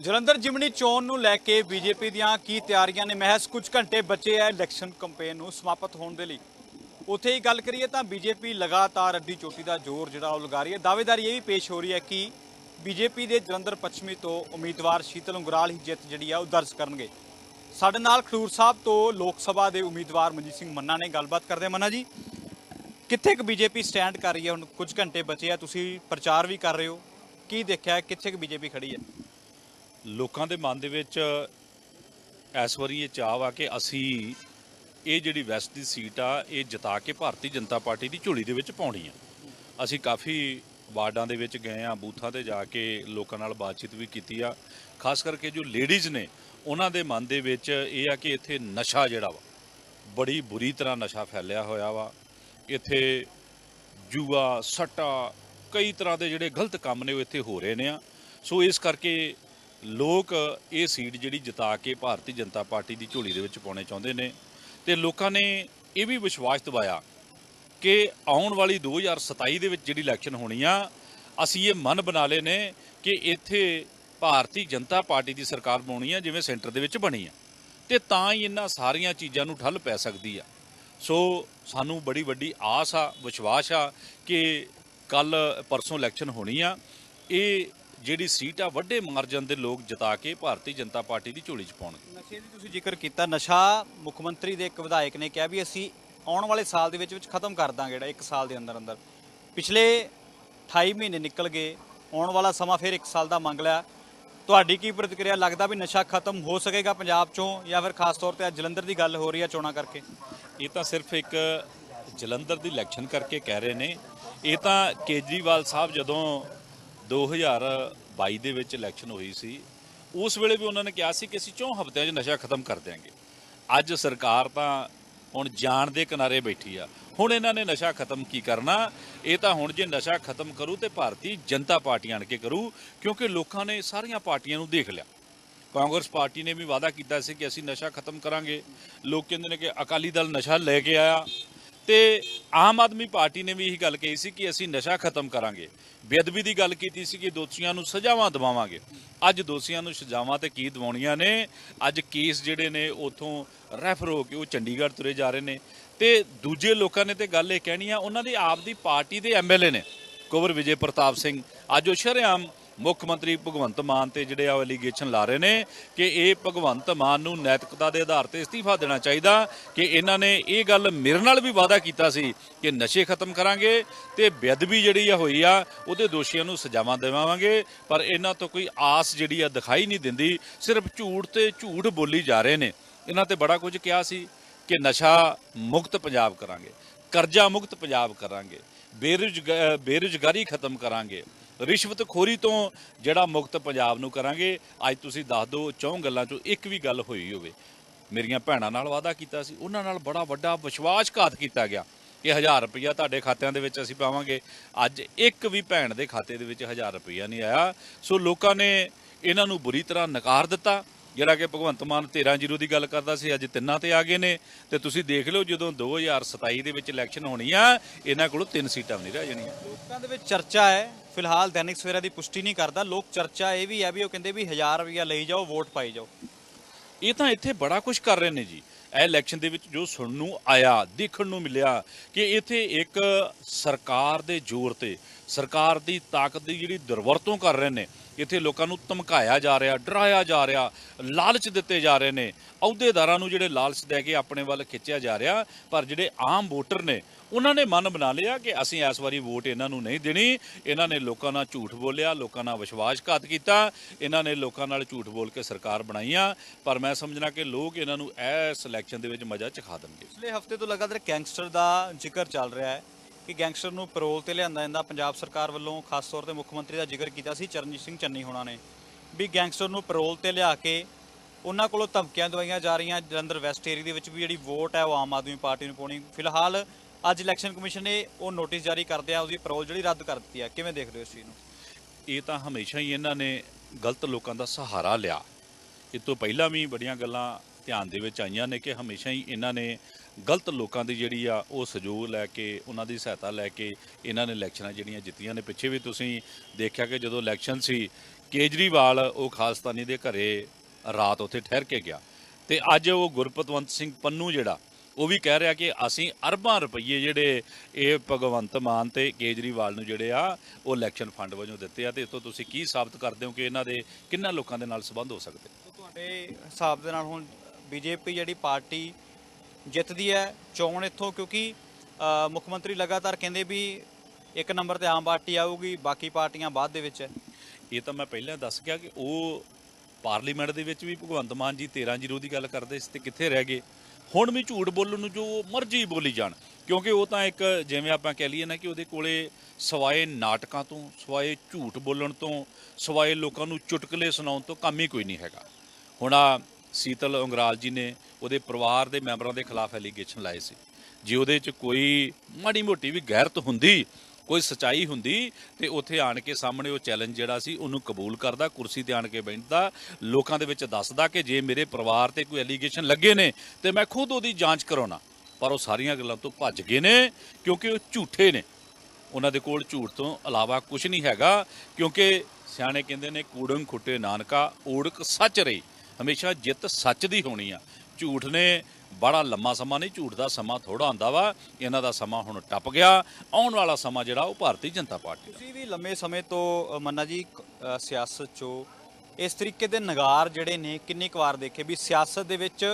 ਜਲੰਧਰ ਜਿਮਨੀ ਚੋਣ ਨੂੰ ਲੈ ਕੇ ਬੀਜੇਪੀ ਦੀਆਂ ਕੀ ਤਿਆਰੀਆਂ ਨੇ? ਮਹਿਜ਼ ਕੁਝ ਘੰਟੇ ਬਚੇ ਐ ਇਲੈਕਸ਼ਨ ਕੈਂਪੇਨ ਨੂੰ ਸਮਾਪਤ ਹੋਣ ਦੇ ਲਈ। ਉੱਥੇ ਹੀ ਗੱਲ ਕਰੀਏ ਤਾਂ ਬੀਜੇਪੀ ਲਗਾਤਾਰ ਅੱਡੀ ਚੋਟੀ ਦਾ ਜ਼ੋਰ ਜਿਹੜਾ ਉਹ ਲਗਾ ਰਹੀ ਹੈ। ਦਾਅਵੇਦਾਰੀ ਇਹ ਵੀ ਪੇਸ਼ ਹੋ ਰਹੀ ਹੈ ਕਿ ਬੀਜੇਪੀ ਦੇ ਜਲੰਧਰ ਪੱਛਮੀ ਤੋਂ ਉਮੀਦਵਾਰ ਸ਼ੀਤਲ ਉਂਗਰਾਲ ਹੀ ਜਿੱਤ ਜਿਹੜੀ ਆ ਉਹ ਦਰਜ ਕਰਨਗੇ। ਸਾਡੇ ਨਾਲ ਖਡੂਰ ਸਾਹਿਬ ਤੋਂ ਲੋਕ ਸਭਾ ਦੇ ਉਮੀਦਵਾਰ ਮਨਜੀਤ ਸਿੰਘ ਮੰਨਾ ਨੇ ਗੱਲਬਾਤ ਕਰਦੇ ਮੰਨਾ ਜੀ, ਕਿੱਥੇ ਕੁ ਬੀਜੇਪੀ ਸਟੈਂਡ ਕਰ ਰਹੀ ਹੈ? ਹੁਣ ਕੁਝ ਘੰਟੇ ਬਚੇ ਆ, ਤੁਸੀਂ ਪ੍ਰਚਾਰ ਵੀ ਕਰ ਰਹੇ ਹੋ। ਕੀ ਦੇਖਿਆ, ਕਿੱਥੇ ਕੁ ਬੀਜੇਪੀ ਖੜੀ ਹੈ? ਲੋਕਾਂ ਦੇ ਮਨ ਦੇ ਵਿੱਚ ਇਸ ਵਾਰੀ ਇਹ ਚਾਹ ਵਾ ਕਿ ਅਸੀਂ ਇਹ ਜਿਹੜੀ ਵੈਸਟ ਦੀ ਸੀਟ ਆ, ਇਹ ਜਿਤਾ ਕੇ ਭਾਰਤੀ ਜਨਤਾ ਪਾਰਟੀ ਦੀ ਝੋਲੀ ਦੇ ਵਿੱਚ ਪਾਉਣੀ ਆ। ਅਸੀਂ ਕਾਫੀ ਵਾਰਡਾਂ ਦੇ ਵਿੱਚ ਗਏ ਆ, ਬੂਥਾਂ ਤੇ ਜਾ ਕੇ ਲੋਕਾਂ ਨਾਲ ਬਾਤਚੀਤ ਵੀ ਕੀਤੀ ਆ। ਖਾਸ ਕਰਕੇ ਜੋ ਲੇਡੀਜ਼ ਨੇ, ਉਹਨਾਂ ਦੇ ਮਨ ਦੇ ਵਿੱਚ ਇਹ ਆ ਕਿ ਇੱਥੇ ਨਸ਼ਾ ਜਿਹੜਾ ਵਾ, ਬੜੀ ਬੁਰੀ ਤਰ੍ਹਾਂ ਨਸ਼ਾ ਫੈਲਿਆ ਹੋਇਆ ਵਾ। ਇੱਥੇ ਜੂਆ, ਸੱਟਾ, ਕਈ ਤਰ੍ਹਾਂ ਦੇ ਜਿਹੜੇ ਗਲਤ ਕੰਮ ਨੇ ਉਹ ਇੱਥੇ ਹੋ ਰਹੇ ਨੇ ਆ। ਸੋ ਇਸ ਕਰਕੇ ਲੋਕ ਇਹ ਸੀਟ ਜਿਹੜੀ ਜਿਤਾ ਕੇ ਭਾਰਤੀ ਜਨਤਾ ਪਾਰਟੀ ਦੀ ਝੋਲੀ ਦੇ ਵਿੱਚ ਪਾਉਣੇ ਚਾਹੁੰਦੇ ਨੇ ਤੇ ਲੋਕਾਂ ਨੇ ਇਹ ਵੀ ਵਿਸ਼ਵਾਸ ਦਿਵਾਇਆ ਕਿ ਆਉਣ ਵਾਲੀ 2027 ਦੇ ਵਿੱਚ ਜਿਹੜੀ ਇਲੈਕਸ਼ਨ ਹੋਣੀ ਆ, ਅਸੀਂ ਇਹ ਮਨ ਬਣਾ ਲਏ ਨੇ ਕਿ ਇੱਥੇ ਭਾਰਤੀ ਜਨਤਾ ਪਾਰਟੀ ਦੀ ਸਰਕਾਰ ਬਣਾਉਣੀ ਆ, ਜਿਵੇਂ ਸੈਂਟਰ ਦੇ ਵਿੱਚ ਬਣੀ ਆ ਤੇ ਤਾਂ ਹੀ ਇਹਨਾਂ ਸਾਰੀਆਂ ਚੀਜ਼ਾਂ ਨੂੰ ਠੱਲ ਪੈ ਸਕਦੀ ਆ। ਸੋ ਸਾਨੂੰ ਬੜੀ ਵੱਡੀ ਆਸ ਆ, ਵਿਸ਼ਵਾਸ ਆ ਕਿ ਕੱਲ ਪਰਸੋਂ ਇਲੈਕਸ਼ਨ ਹੋਣੀ ਆ, ਇਹ ਜਿਹੜੀ ਸੀਟ ਆ ਵੱਡੇ ਮਾਰਜਨ ਦੇ ਲੋਕ ਜਿਤਾ ਕੇ ਭਾਰਤੀ ਜਨਤਾ ਪਾਰਟੀ ਦੀ ਝੋਲੀ 'ਚ ਪਾਉਣਗੇ। ਨਸ਼ੇ ਦੀ ਤੁਸੀਂ ਜ਼ਿਕਰ ਕੀਤਾ ਨਸ਼ਾ ਮੁੱਖ ਮੰਤਰੀ ਦੇ ਇੱਕ ਵਿਧਾਇਕ ਨੇ ਕਿਹਾ ਵੀ ਅਸੀਂ ਆਉਣ ਵਾਲੇ ਸਾਲ ਦੇ ਵਿੱਚ ਵਿੱਚ ਖਤਮ ਕਰ ਦਾਂਗੇ ਜਿਹੜਾ ਇੱਕ ਸਾਲ ਦੇ ਅੰਦਰ ਅੰਦਰ। ਪਿਛਲੇ 28 ਮਹੀਨੇ ਨਿਕਲ ਗਏ ਆਉਣ ਵਾਲਾ ਸਮਾਂ ਫਿਰ ਇੱਕ ਸਾਲ ਦਾ ਮੰਗ ਲਿਆ। ਤੁਹਾਡੀ ਕੀ ਪ੍ਰਤੀਕਿਰਿਆ? ਲੱਗਦਾ ਵੀ ਨਸ਼ਾ ਖਤਮ ਹੋ ਸਕੇਗਾ ਪੰਜਾਬ ਚੋਂ ਜਾਂ ਫਿਰ ਖਾਸ ਤੌਰ ਤੇ ਅੱਜ ਜਲੰਧਰ ਦੀ ਗੱਲ ਹੋ ਰਹੀ ਹੈ ਚੋਣਾਂ ਕਰਕੇ? ਇਹ ਤਾਂ ਸਿਰਫ ਇੱਕ ਜਲੰਧਰ ਦੀ ਇਲੈਕਸ਼ਨ ਕਰਕੇ ਕਹਿ ਰਹੇ ਨੇ। ਇਹ ਤਾਂ ਕੇਜਰੀਵਾਲ ਸਾਹਿਬ ਜਦੋਂ 2022 ਦੇ ਵਿੱਚ ਇਲੈਕਸ਼ਨ ਹੋਈ ਸੀ, ਉਸ ਵੇਲੇ ਵੀ ਉਹਨਾਂ ਨੇ ਕਿਹਾ ਸੀ ਕਿ ਅਸੀਂ ਚੌਂ ਹਫ਼ਤਿਆਂ 'ਚ ਨਸ਼ਾ ਖਤਮ ਕਰ ਦਿਆਂਗੇ। ਅੱਜ ਸਰਕਾਰ ਤਾਂ ਹੁਣ ਜਾਣ ਦੇ ਕਿਨਾਰੇ ਬੈਠੀ ਆ। ਹੁਣ ਇਹਨਾਂ ਨੇ ਨਸ਼ਾ ਖਤਮ ਕੀ ਕਰਨਾ? ਇਹ ਤਾਂ ਹੁਣ ਜੇ ਨਸ਼ਾ ਖਤਮ ਕਰੂ ਤੇ ਭਾਰਤੀ ਜਨਤਾ ਪਾਰਟੀ ਆਣ ਕੇ ਕਰੂ, ਕਿਉਂਕਿ ਲੋਕਾਂ ਨੇ ਸਾਰੀਆਂ ਪਾਰਟੀਆਂ ਨੂੰ ਦੇਖ ਲਿਆ। ਕਾਂਗਰਸ ਪਾਰਟੀ ਨੇ ਵੀ ਵਾਅਦਾ ਕੀਤਾ ਸੀ ਕਿ ਅਸੀਂ ਨਸ਼ਾ ਖਤਮ ਕਰਾਂਗੇ। ਲੋਕ ਕਹਿੰਦੇ ਨੇ ਕਿ ਅਕਾਲੀ ਦਲ ਨਸ਼ਾ ਲੈ ਕੇ ਆਇਆ। ਤੇ ਆਮ ਆਦਮੀ ਪਾਰਟੀ ਨੇ ਵੀ ਇਹੀ ਗੱਲ ਕਹੀ ਸੀ ਕਿ ਅਸੀਂ ਨਸ਼ਾ ਖਤਮ ਕਰਾਂਗੇ। ਬੇਅਦਬੀ ਦੀ ਗੱਲ ਕੀਤੀ ਸੀ ਕਿ ਦੋਸ਼ੀਆਂ ਨੂੰ ਸਜ਼ਾਵਾਂ ਦਿਵਾਵਾਂਗੇ। ਅੱਜ ਦੋਸ਼ੀਆਂ ਨੂੰ ਸਜ਼ਾਵਾਂ ਤੇ ਕੀ ਦਿਵਾਉਣੀਆਂ ਨੇ? ਅੱਜ ਕੇਸ ਜਿਹੜੇ ਨੇ ਉਥੋਂ ਰੈਫਰ ਹੋ ਕੇ ਉਹ ਚੰਡੀਗੜ੍ਹ ਤੁਰੇ ਜਾ ਰਹੇ ਨੇ। ਤੇ ਦੂਜੇ ਲੋਕਾਂ ਨੇ ਤੇ ਗੱਲ ਇਹ ਕਹਿਣੀ ਆ, ਉਹਨਾਂ ਦੀ ਆਪ ਦੀ ਪਾਰਟੀ ਦੇ ਐਮਐਲਏ ਨੇ, ਕੁਵਰ ਵਿਜੇ ਪ੍ਰਤਾਪ ਸਿੰਘ। ਅੱਜ ਉਹ ਸ਼ਰੇਆਮ ਮੁੱਖ ਮੰਤਰੀ ਭਗਵੰਤ ਮਾਨ ਤੇ ਜਿਹੜੇ ਆ ਐਲੀਗੇਸ਼ਨ ਲਾ ਰਹੇ ਨੇ ਕਿ ਇਹ ਭਗਵੰਤ ਮਾਨ ਨੂੰ ਨੈਤਿਕਤਾ ਦੇ ਆਧਾਰ ਤੇ ਅਸਤੀਫਾ ਦੇਣਾ ਚਾਹੀਦਾ, ਕਿ ਇਹਨਾਂ ਨੇ ਇਹ ਗੱਲ ਮੇਰੇ ਨਾਲ ਵੀ ਵਾਅਦਾ ਕੀਤਾ ਸੀ ਕਿ ਨਸ਼ੇ ਖਤਮ ਕਰਾਂਗੇ ਤੇ ਬੇਅਦਬੀ ਜਿਹੜੀ ਆ ਹੋਈ ਆ, ਉਹਦੇ ਦੋਸ਼ੀਆਂ ਨੂੰ ਸਜ਼ਾਵਾਂ ਦੇਵਾਵਾਂਗੇ ਪਰ ਇਹਨਾਂ ਤੋਂ ਕੋਈ ਆਸ ਜਿਹੜੀ ਆ ਦਿਖਾਈ ਨਹੀਂ ਦਿੰਦੀ, ਸਿਰਫ ਝੂਠ ਤੇ ਝੂਠ ਬੋਲੀ ਜਾ ਰਹੇ ਨੇ। ਇਹਨਾਂ ਤੇ ਬੜਾ ਕੁਝ ਕਿਹਾ ਸੀ ਕਿ ਨਸ਼ਾ ਮੁਕਤ ਪੰਜਾਬ ਕਰਾਂਗੇ, ਕਰਜ਼ਾ ਮੁਕਤ ਪੰਜਾਬ ਕਰਾਂਗੇ ਬੇਰੁਜ਼ਗਾ- ਬੇਰੁਜ਼ਗਾਰੀ ਖਤਮ ਕਰਾਂਗੇ। ਰਿਸ਼ਵਤਖੋਰੀ ਤੋਂ ਜਿਹੜਾ ਮੁਕਤ ਪੰਜਾਬ ਨੂੰ ਕਰਾਂਗੇ, ਅੱਜ ਤੁਸੀਂ ਦੱਸ ਦਿਓ, ਚੌਂ ਗੱਲਾਂ ਚੋਂ ਇੱਕ ਵੀ ਗੱਲ ਹੋਈ ਹੋਵੇ। ਮੇਰੀਆਂ ਭੈਣਾਂ ਨਾਲ ਵਾਅਦਾ ਕੀਤਾ ਸੀ, ਉਹਨਾਂ ਨਾਲ ਬੜਾ ਵੱਡਾ ਵਿਸ਼ਵਾਸਘਾਤ ਕੀਤਾ ਗਿਆ ਕਿ 1000 ਰੁਪਇਆ ਤੁਹਾਡੇ ਖਾਤਿਆਂ ਦੇ ਵਿੱਚ ਅਸੀਂ ਪਾਵਾਂਗੇ। ਅੱਜ ਇੱਕ ਵੀ ਭੈਣ ਦੇ ਖਾਤੇ ਦੇ ਵਿੱਚ 1000 ਰੁਪਇਆ ਨਹੀਂ ਆਇਆ। ਸੋ ਲੋਕਾਂ ਨੇ ਇਹਨਾਂ ਨੂੰ ਬੁਰੀ ਤਰ੍ਹਾਂ ਨਕਾਰ ਦਿੱਤਾ। ਜਿਹੜਾ ਕਿ ਭਗਵੰਤ ਮਾਨ 13 ਜ਼ੀਰੋ ਦੀ ਗੱਲ ਕਰਦਾ ਸੀ ਅੱਜ ਤਿੰਨਾਂ ਤੇ ਆ ਗਏ ਨੇ। ਤੇ ਤੁਸੀਂ ਦੇਖ ਲਓ ਜਦੋਂ 2027 ਦੇ ਵਿੱਚ ਇਲੈਕਸ਼ਨ ਹੋਣੀ ਆ ਇਹਨਾਂ ਕੋਲੋਂ ਤਿੰਨ ਸੀਟਾਂ ਵੀ ਨਹੀਂ ਰਹਿ ਜਾਣੀਆਂ। ਲੋਕਾਂ ਦੇ ਵਿੱਚ ਚਰਚਾ ਹੈ। ਫਿਲਹਾਲ ਦੈਨਿਕ ਸਵੇਰਾ ਦੀ ਪੁਸ਼ਟੀ ਨਹੀਂ ਕਰਦਾ। ਲੋਕ ਚਰਚਾ ਇਹ ਵੀ ਹੈ ਵੀ ਉਹ ਕਹਿੰਦੇ ਵੀ 1000 ਰੁਪਇਆ ਲਈ ਜਾਓ ਵੋਟ ਪਾਈ ਜਾਓ। ਇਹ ਤਾਂ ਇੱਥੇ ਬੜਾ ਕੁਝ ਕਰ ਰਹੇ ਨੇ ਜੀ। ਇਹ ਇਲੈਕਸ਼ਨ ਦੇ ਵਿੱਚ ਜੋ ਸੁਣਨ ਨੂੰ ਆਇਆ ਦੇਖਣ ਨੂੰ ਮਿਲਿਆ ਕਿ ਇੱਥੇ ਇੱਕ ਸਰਕਾਰ ਦੇ ਜ਼ੋਰ ਤੇ ਸਰਕਾਰ ਦੀ ਤਾਕਤ ਦੀ ਜਿਹੜੀ ਦੁਰਵਰਤੋਂ ਕਰ ਰਹੇ ਨੇ ਇੱਥੇ ਲੋਕਾਂ ਨੂੰ ਧਮਕਾਇਆ ਜਾ ਰਿਹਾ, ਡਰਾਇਆ ਜਾ ਰਿਹਾ, ਲਾਲਚ ਦਿੱਤੇ ਜਾ ਰਹੇ ਨੇ। ਅਹੁਦੇਦਾਰਾਂ ਨੂੰ ਜਿਹੜੇ ਲਾਲਚ ਦੇ ਕੇ ਆਪਣੇ ਵੱਲ ਖਿੱਚਿਆ ਜਾ ਰਿਹਾ, ਪਰ ਜਿਹੜੇ ਆਮ ਵੋਟਰ ਨੇ, ਉਹਨਾਂ ਨੇ ਮਨ ਬਣਾ ਲਿਆ ਕਿ ਅਸੀਂ ਇਸ ਵਾਰੀ ਵੋਟ ਇਹਨਾਂ ਨੂੰ ਨਹੀਂ ਦੇਣੀ। ਇਹਨਾਂ ਨੇ ਲੋਕਾਂ ਨਾਲ ਝੂਠ ਬੋਲਿਆ, ਲੋਕਾਂ ਨਾਲ ਵਿਸ਼ਵਾਸਘਾਤ ਕੀਤਾ, ਇਹਨਾਂ ਨੇ ਲੋਕਾਂ ਨਾਲ ਝੂਠ ਬੋਲ ਕੇ ਸਰਕਾਰ ਬਣਾਈਆਂ। ਪਰ ਮੈਂ ਸਮਝਣਾ ਕਿ ਲੋਕ ਇਹਨਾਂ ਨੂੰ ਇਸ ਇਲੈਕਸ਼ਨ ਦੇ ਵਿੱਚ ਮਜ਼ਾ ਚਖਾ ਦੇਣਗੇ। ਪਿਛਲੇ ਹਫ਼ਤੇ ਤੋਂ ਲਗਾਤਾਰ ਗੈਂਗਸਟਰ ਦਾ ਜ਼ਿਕਰ ਚੱਲ ਰਿਹਾ ਹੈ। ਕਿ ਗੈਂਗਸਟਰ ਨੂੰ ਪੈਰੋਲ ਤੇ ਲਿਆਂਦਾ ਜਾਂਦਾ, ਪੰਜਾਬ ਸਰਕਾਰ ਵੱਲੋਂ ਖਾਸ ਤੌਰ ਤੇ ਮੁੱਖ ਮੰਤਰੀ ਦਾ ਜ਼ਿਕਰ ਕੀਤਾ ਸੀ, ਚਰਨਜੀਤ ਸਿੰਘ ਚੰਨੀ ਹੋਣਾ ਨੇ। ਵੀ ਗੈਂਗਸਟਰ ਨੂੰ ਪੈਰੋਲ ਤੇ ਲਿਆ ਕੇ ਉਹਨਾਂ ਕੋਲੋਂ ਧਮਕੀਆਂ ਦਵਾਈਆਂ ਜਾ ਰਹੀਆਂ, ਜਲੰਧਰ ਵੈਸਟ ਏਰੀਆ ਦੇ ਵਿੱਚ ਵੀ ਜਿਹੜੀ ਵੋਟ ਹੈ ਉਹ ਆਮ ਆਦਮੀ ਪਾਰਟੀ ਨੂੰ ਪਾਉਣੀ। ਫਿਲਹਾਲ ਅੱਜ ਇਲੈਕਸ਼ਨ ਕਮਿਸ਼ਨ ਨੇ ਉਹ ਨੋਟਿਸ ਜਾਰੀ ਕਰਦੇ ਆ, ਉਹਦੀ ਪੈਰੋਲ ਜਿਹੜੀ ਰੱਦ ਕਰ ਦਿੱਤੀ ਹੈ ਕਿਵੇਂ ਦੇਖਦੇ ਹੋ ਇਸ ਚੀਜ਼ ਨੂੰ? ਇਹ ਤਾਂ ਹਮੇਸ਼ਾ ਹੀ ਇਹਨਾਂ ਨੇ ਗਲਤ ਲੋਕਾਂ ਦਾ ਸਹਾਰਾ ਲਿਆ। ਇਹ ਤੋਂ ਪਹਿਲਾਂ ਵੀ ਬੜੀਆਂ ਗੱਲਾਂ ਧਿਆਨ ਦੇ ਵਿੱਚ ਆਈਆਂ ਨੇ ਕਿ ਹਮੇਸ਼ਾ ਹੀ ਇਹਨਾਂ ਨੇ ਗਲਤ ਲੋਕਾਂ ਦੀ ਜਿਹੜੀ ਆ, ਉਹ ਸਹਿਯੋਗ ਲੈ ਕੇ, ਉਹਨਾਂ ਦੀ ਸਹਾਇਤਾ ਲੈ ਕੇ ਇਹਨਾਂ ਨੇ ਇਲੈਕਸ਼ਨਾਂ ਜਿਹੜੀਆਂ ਜਿੱਤੀਆਂ ਨੇ। ਪਿੱਛੇ ਵੀ ਤੁਸੀਂ ਦੇਖਿਆ ਕਿ ਜਦੋਂ ਇਲੈਕਸ਼ਨ ਸੀ, ਕੇਜਰੀਵਾਲ ਉਹ ਖਾਲਸਤਾਨੀ ਦੇ ਘਰੇ ਰਾਤ ਉੱਥੇ ਠਹਿਰ ਕੇ ਗਿਆ ਤੇ ਅੱਜ ਉਹ ਗੁਰਪਤਵੰਤ ਸਿੰਘ ਪੰਨੂ ਜਿਹੜਾ, ਉਹ ਵੀ ਕਹਿ ਰਿਹਾ ਕਿ ਅਸੀਂ ਅਰਬਾਂ ਰੁਪਏ ਜਿਹੜੇ ਇਹ ਭਗਵੰਤ ਮਾਨ ਤੇ ਕੇਜਰੀਵਾਲ ਨੂੰ ਜਿਹੜੇ ਆ, ਉਹ ਇਲੈਕਸ਼ਨ ਫੰਡ ਵਜੋਂ ਦਿੱਤੇ ਆ। ਤੇ ਇਸ ਤੋਂ ਤੁਸੀਂ ਕੀ ਸਾਬਤ ਕਰਦੇ ਹੋ ਕਿ ਇਹਨਾਂ ਦੇ ਕਿੰਨਾ ਲੋਕਾਂ ਦੇ ਨਾਲ ਸੰਬੰਧ ਹੋ ਸਕਦੇ? ਤੁਹਾਡੇ ਹਿਸਾਬ ਦੇ ਨਾਲ ਹੁਣ ਬੀਜੇਪੀ ਜਿਹੜੀ ਪਾਰਟੀ ਜਿੱਤਦੀ ਹੈ ਚੋਣ ਇੱਥੋਂ, ਕਿਉਂਕਿ ਮੁੱਖ ਮੰਤਰੀ ਲਗਾਤਾਰ ਕਹਿੰਦੇ ਵੀ ਇੱਕ ਨੰਬਰ ਤੇ ਆਮ ਪਾਰਟੀ ਆਊਗੀ, ਬਾਕੀ ਪਾਰਟੀਆਂ ਬਾਅਦ ਦੇ ਵਿੱਚ। ਹੈ ਇਹ ਤਾਂ ਮੈਂ ਪਹਿਲਾਂ ਦੱਸ ਗਿਆ ਕਿ ਉਹ ਪਾਰਲੀਮੈਂਟ ਦੇ ਵਿੱਚ ਵੀ ਭਗਵੰਤ ਮਾਨ ਜੀ 13 ਜ਼ੀਰੋ ਦੀ ਗੱਲ ਕਰਦੇ ਸੀ ਤੇ ਕਿੱਥੇ ਰਹਿ ਗਏ। ਹੁਣ ਵੀ ਝੂਠ ਬੋਲਣ ਨੂੰ ਜੋ ਮਰਜ਼ੀ ਬੋਲੀ ਜਾਣ, ਕਿਉਂਕਿ ਉਹ ਤਾਂ ਇੱਕ ਜਿਵੇਂ ਆਪਾਂ ਕਹਿ ਲਈਏ ਨਾ ਕਿ ਉਹਦੇ ਕੋਲੇ ਸਵਾਏ ਨਾਟਕਾਂ ਤੋਂ, ਸਵਾਏ ਝੂਠ ਬੋਲਣ ਤੋਂ, ਸਵਾਏ ਲੋਕਾਂ ਨੂੰ ਚੁਟਕਲੇ ਸੁਣਾਉਣ ਤੋਂ ਕੰਮ ਹੀ ਕੋਈ ਨਹੀਂ ਹੈਗਾ। ਹੁਣ ਆ ਸੀਤਲ ਉਂਗਰਾਲ ਜੀ ਨੇ ਉਹਦੇ ਪਰਿਵਾਰ ਦੇ ਮੈਂਬਰਾਂ ਦੇ ਖਿਲਾਫ ਐਲੀਗੇਸ਼ਨ ਲਾਏ ਸੀ। ਜੇ ਉਹਦੇ 'ਚ ਕੋਈ ਮਾੜੀ ਮੋਟੀ ਵੀ ਗੈਰਤ ਹੁੰਦੀ, ਕੋਈ ਸਚਾਈ ਹੁੰਦੀ, ਤੇ ਉੱਥੇ ਆਣ ਕੇ ਸਾਹਮਣੇ ਉਹ ਚੈਲੰਜ ਜਿਹੜਾ ਸੀ, ਉਹਨੂੰ ਕਬੂਲ ਕਰਦਾ, ਕੁਰਸੀ ਤੇ ਆਣ ਕੇ ਬੈਠਦਾ, ਲੋਕਾਂ ਦੇ ਵਿੱਚ ਦੱਸਦਾ ਕਿ ਜੇ ਮੇਰੇ ਪਰਿਵਾਰ ਤੇ ਕੋਈ ਐਲੀਗੇਸ਼ਨ ਲੱਗੇ ਨੇ, ਤੇ ਮੈਂ ਖੁਦ ਉਹਦੀ ਜਾਂਚ ਕਰਾਉਣਾ। ਪਰ ਉਹ ਸਾਰੀਆਂ ਗੱਲਾਂ ਤੋਂ ਭੱਜ ਗਏ ਨੇ, ਕਿਉਂਕਿ ਉਹ ਝੂਠੇ ਨੇ। ਉਹਨਾਂ ਦੇ ਕੋਲ ਝੂਠ ਤੋਂ ਇਲਾਵਾ ਕੁਝ ਨਹੀਂ ਹੈਗਾ, ਕਿਉਂਕਿ ਸਿਆਣੇ ਕਹਿੰਦੇ ਨੇ ਕੂੜੰ ਖੁੱਟੇ ਨਾਨਕਾ ਓੜਕ ਸੱਚ ਰਹੀ। ਹਮੇਸ਼ਾ ਜਿੱਤ ਸੱਚ ਦੀ ਹੋਣੀ ਆ। ਝੂਠ ਨੇ ਬੜਾ ਲੰਮਾ ਸਮਾਂ ਨਹੀਂ ਝੂਠ ਦਾ ਸਮਾਂ ਥੋੜਾ ਹੁੰਦਾ ਵਾ। ਇਹਨਾਂ ਦਾ ਸਮਾਂ ਹੁਣ ਟੱਪ ਗਿਆ। ਆਉਣ ਵਾਲਾ ਸਮਾਂ ਜਿਹੜਾ ਉਹ ਭਾਰਤੀ ਜਨਤਾ ਪਾਰਟੀ ਦਾ। ਤੁਸੀਂ ਵੀ ਲੰਮੇ ਸਮੇਂ ਤੋਂ ਮੰਨਾ ਜੀ ਸਿਆਸਤ 'ਚੋਂ ਇਸ ਤਰੀਕੇ ਦੇ ਨਗਾਰ ਜਿਹੜੇ ਨੇ ਕਿੰਨੀ ਕੁ ਵਾਰ ਦੇਖੇ ਵੀ ਸਿਆਸਤ ਦੇ ਵਿੱਚ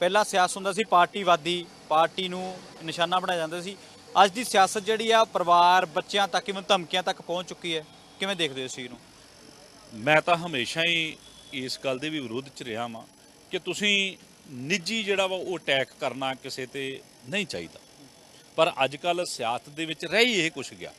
ਪਹਿਲਾਂ ਸਿਆਸਤ ਹੁੰਦਾ ਸੀ ਪਾਰਟੀਵਾਦੀ ਪਾਰਟੀ ਨੂੰ ਨਿਸ਼ਾਨਾ ਬਣਾਇਆ ਜਾਂਦਾ ਸੀ। ਅੱਜ ਦੀ ਸਿਆਸਤ ਜਿਹੜੀ ਆ ਪਰਿਵਾਰ ਬੱਚਿਆਂ ਤੱਕ ਇਵਨ ਧਮਕੀਆਂ ਤੱਕ ਪਹੁੰਚ ਚੁੱਕੀ ਹੈ? ਕਿਵੇਂ ਦੇਖਦੇ ਹੋ ਇਸ ਚੀਜ਼ ਨੂੰ? ਮੈਂ ਤਾਂ ਹਮੇਸ਼ਾ ਹੀ ਇਸ ਗੱਲ ਦੇ ਵੀ ਵਿਰੋਧ ਚ ਰਿਹਾ ਵਾਂ ਕਿ ਤੁਸੀਂ ਨਿੱਜੀ ਜਿਹੜਾ ਵਾ ਉਹ ਅਟੈਕ ਕਰਨਾ ਕਿਸੇ ਤੇ ਨਹੀਂ ਚਾਹੀਦਾ। ਪਰ ਅੱਜ ਕੱਲ ਸਿਆਸਤ ਦੇ ਵਿੱਚ ਰਹਿ ਹੀ ਇਹ ਕੁਛ ਗਿਆ।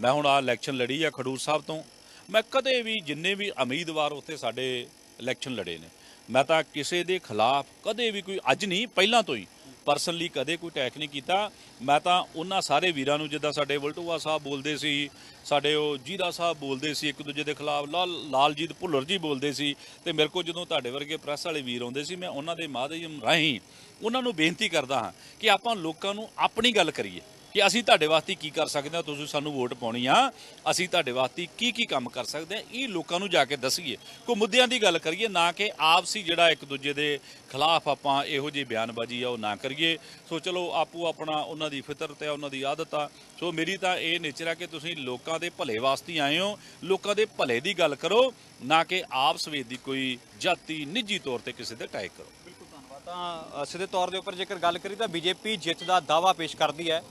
ਮੈਂ ਹੁਣ ਆ ਇਲੈਕਸ਼ਨ ਲੜੀ ਆ ਖਡੂਰ ਸਾਹਿਬ ਤੋਂ। ਮੈਂ ਕਦੇ ਵੀ ਜਿੰਨੇ ਵੀ ਉਮੀਦਵਾਰ ਉੱਥੇ ਸਾਡੇ ਇਲੈਕਸ਼ਨ ਲੜੇ ਨੇ, ਮੈਂ ਤਾਂ ਕਿਸੇ ਦੇ ਖਿਲਾਫ ਕਦੇ ਵੀ ਕੋਈ, ਅੱਜ ਨਹੀਂ, ਪਹਿਲਾਂ ਤੋਂ ਹੀ ਪਰਸਨਲੀ ਕਦੇ ਕੋਈ ਅਟੈਕ ਨਹੀਂ ਕੀਤਾ। ਮੈਂ ਤਾਂ ਉਹਨਾਂ ਸਾਰੇ ਵੀਰਾਂ ਨੂੰ ਜਿੱਦਾਂ ਸਾਡੇ ਵਲਟੂਆ ਸਾਹਿਬ ਬੋਲਦੇ ਸੀ, ਸਾਡੇ ਉਹ ਜੀਰਾ ਸਾਹਿਬ ਬੋਲਦੇ ਸੀ, ਇੱਕ ਦੂਜੇ ਦੇ ਖਿਲਾਫ ਲਾਲ, ਲਾਲਜੀਤ ਭੁੱਲਰ ਜੀ ਬੋਲਦੇ ਸੀ ਤੇ ਮੇਰੇ ਕੋਲ ਜਦੋਂ ਤੁਹਾਡੇ ਵਰਗੇ ਪ੍ਰੈਸ ਵਾਲੇ ਵੀਰ ਆਉਂਦੇ ਸੀ, ਮੈਂ ਉਹਨਾਂ ਦੇ ਮਾਧਿਅਮ ਰਾਹੀਂ ਉਹਨਾਂ ਨੂੰ ਬੇਨਤੀ ਕਰਦਾ ਹਾਂ ਕਿ ਆਪਾਂ ਲੋਕਾਂ ਨੂੰ ਆਪਣੀ ਗੱਲ ਕਰੀਏ। ਕਿ ਅਸੀਂ ਤੁਹਾਡੇ ਵਾਸਤੇ ਕੀ ਕਰ ਸਕਦੇ ਹਾਂ, ਤੁਸੀਂ ਸਾਨੂੰ ਵੋਟ ਪਾਉਣੀ ਆ, ਅਸੀਂ ਤੁਹਾਡੇ ਵਾਸਤੇ ਕੀ ਕੀ ਕੰਮ ਕਰ ਸਕਦੇ ਹਾਂ, ਇਹ ਲੋਕਾਂ ਨੂੰ ਜਾ ਕੇ ਦੱਸੀਏ। ਕੋਈ ਮੁੱਦਿਆਂ ਦੀ ਗੱਲ ਕਰੀਏ, ਨਾ ਕਿ ਆਪਸੀ ਜਿਹੜਾ ਇੱਕ ਦੂਜੇ ਦੇ ਖਿਲਾਫ ਆਪਾਂ ਇਹੋ ਜਿਹੀ ਬਿਆਨਬਾਜ਼ੀ ਆ, ਉਹ ਨਾ ਕਰੀਏ। ਸੋ ਚਲੋ, ਆਪੋ ਆਪਣਾ ਉਹਨਾਂ ਦੀ ਫਿਤਰਤ ਹੈ ਉਹਨਾਂ ਦੀ ਆਦਤ ਆ। ਸੋ ਮੇਰੀ ਤਾਂ ਇਹ ਨੇਚਰ ਆ ਕਿ ਤੁਸੀਂ ਲੋਕਾਂ ਦੇ ਭਲੇ ਵਾਸਤੇ ਆਏ ਹੋ। ਲੋਕਾਂ ਦੇ ਭਲੇ ਦੀ ਗੱਲ ਕਰੋ, ਨਾ ਕਿ ਆਪਸ ਵਿੱਚ ਦੀ ਕੋਈ ਜਾਤੀ ਨਿੱਜੀ ਤੌਰ ਤੇ ਕਿਸੇ ਦੇ ਅਟੈਕ ਕਰੋ। ਬਿਲਕੁਲ ਧੰਨਵਾਦ। ਤਾਂ ਸਿੱਧੇ ਤੌਰ ਦੇ ਉੱਪਰ ਜੇਕਰ ਗੱਲ ਕਰੀ ਤਾਂ ਬੀਜੇਪੀ ਜਿੱਤ ਦਾ ਦਾਵਾ ਪੇਸ਼ ਕਰਦੀ ਹੈ।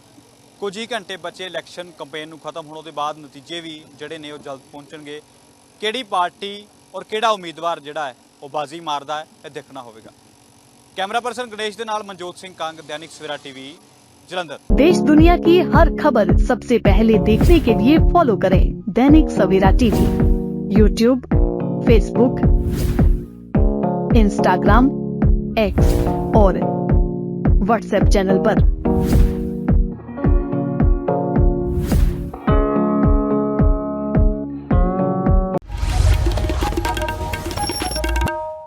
ਕੁਝ ਹੀ ਘੰਟੇ ਬਚੇ ਇਲੈਕਸ਼ਨ ਕੈਂਪੇਨ ਨੂੰ ਖਤਮ ਹੋਣ ਦੇ ਬਾਅਦ ਨਤੀਜੇ ਵੀ ਜਿਹੜੇ ਨੇ ਉਹ ਜਲਦ ਪਹੁੰਚਣਗੇ ਕਿਹੜੀ ਪਾਰਟੀ ਔਰ ਕਿਹੜਾ ਉਮੀਦਵਾਰ ਜਿਹੜਾ ਹੈ ਉਹ ਬਾਜ਼ੀ ਮਾਰਦਾ ਹੈ ਇਹ ਦੇਖਣਾ ਹੋਵੇਗਾ ਕੈਮਰਾ ਪਰਸਨ ਗਣੇਸ਼ ਦੇ ਨਾਲ ਮਨਜੋਤ ਸਿੰਘ ਕੰਗ ਦੈਨਿਕ ਸਵੇਰਾ ਟੀਵੀ ਜਲੰਧਰ देश दुनिया की हर खबर सबसे पहले देखने के लिए फॉलो करें Dainik Savera TV YouTube Facebook Instagram X और व्हाट्सएप चैनल पर।